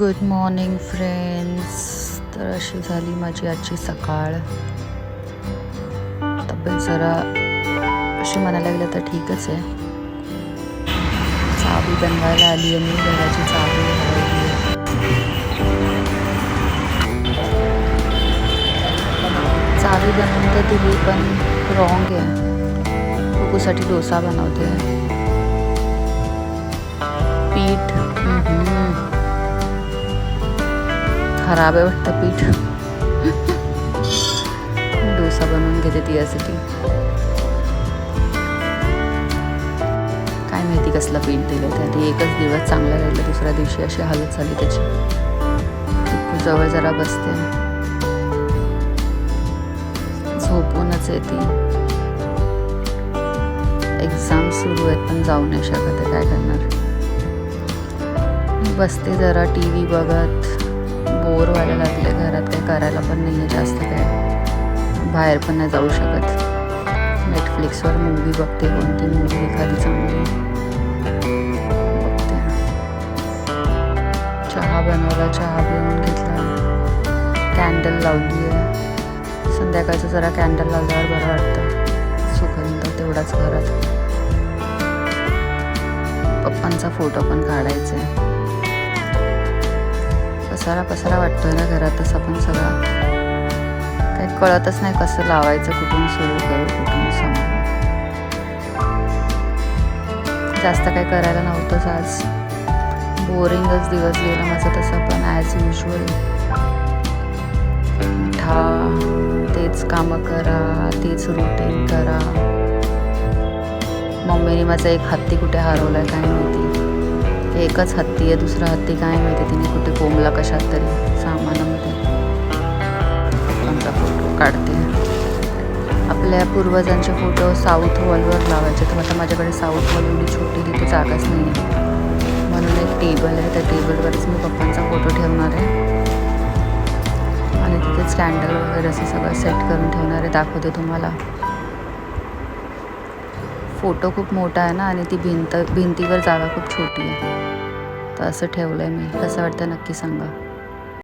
Good morning friends तर अशी झाली माझी आजची सकाळ. तब्येत जरा अशी म्हणायला गेलं तर ठीकच आहे. चावी बनवायला आली आहे मी घराची चावी आहे. चावी बनवून तर दिली पण रॉंग आहे. कुकूसाठी डोसा बनवते. खराब आहे वाटतं पीठ. डोसा बनवून घेते तिच्यासाठी. काय माहिती कसलं पीठ दिलं त्याआधी एकच दिवस चांगला राहिलं. दुसऱ्या दिवशी अशी हालत झाली त्याची. जवळ जरा बसते. झोपूनच येते. एक्झाम सुरू आहेत पण जाऊ नाही शकत आहे. काय करणार? बसते जरा टी व्ही बघत. नाही आहे जास्त काय. बाहेर पण नाही जाऊ शकत. नेटफ्लिक्सवर मूवी बघते कोणती मूवी एखादी चांगली. बघते. चहा बनवला चहा बनवून घेतला. कॅन्डल लावली आहे संध्याकाळचं जरा कॅन्डल लावल्यावर बरं वाटतं. सुगंध तेवढाच घरात. पप्पांचा फोटो पण काढायचा आहे पसारा पसारा वाटतोय ना घरात तसा पण सगळा. काही कळतच नाही कसं लावायचं कुठून सुरू करू कुठून सांगू जास्त काही करायला नव्हतंच आज बोरिंगच दिवस गेला माझा तसा पण ॲज युजल उठा तेच कामं करा तेच रुटीन करा मम्मीने माझा एक हत्ती कुठे हरवलाय काय माहिती एकच हत्ती आहे दुसरा हत्ती काय माहिती तिने कुठे कोंबला कशात तरी सामानामध्ये त्यांचा फोटो काढते. आपल्या पूर्वजांचे फोटो साऊथ वॉलवर लावायचे. तर आता माझ्याकडे साऊथ वॉल एवढी छोटी तिथे जागाच नाही आहे म्हणून एक टेबल आहे त्या टेबलवरच मी पप्पांचा फोटो ठेवणार आहे. आणि तिथे कॅन्डल वगैरे असं सगळं सेट करून ठेवणार आहे दाखवते तुम्हाला. फोटो खूप मोठा आहे ना आणि ती भिंत भिंतीवर जागा खूप छोटी आहे. तर असं ठेवलं आहे मी. कसं वाटतं नक्की सांगा.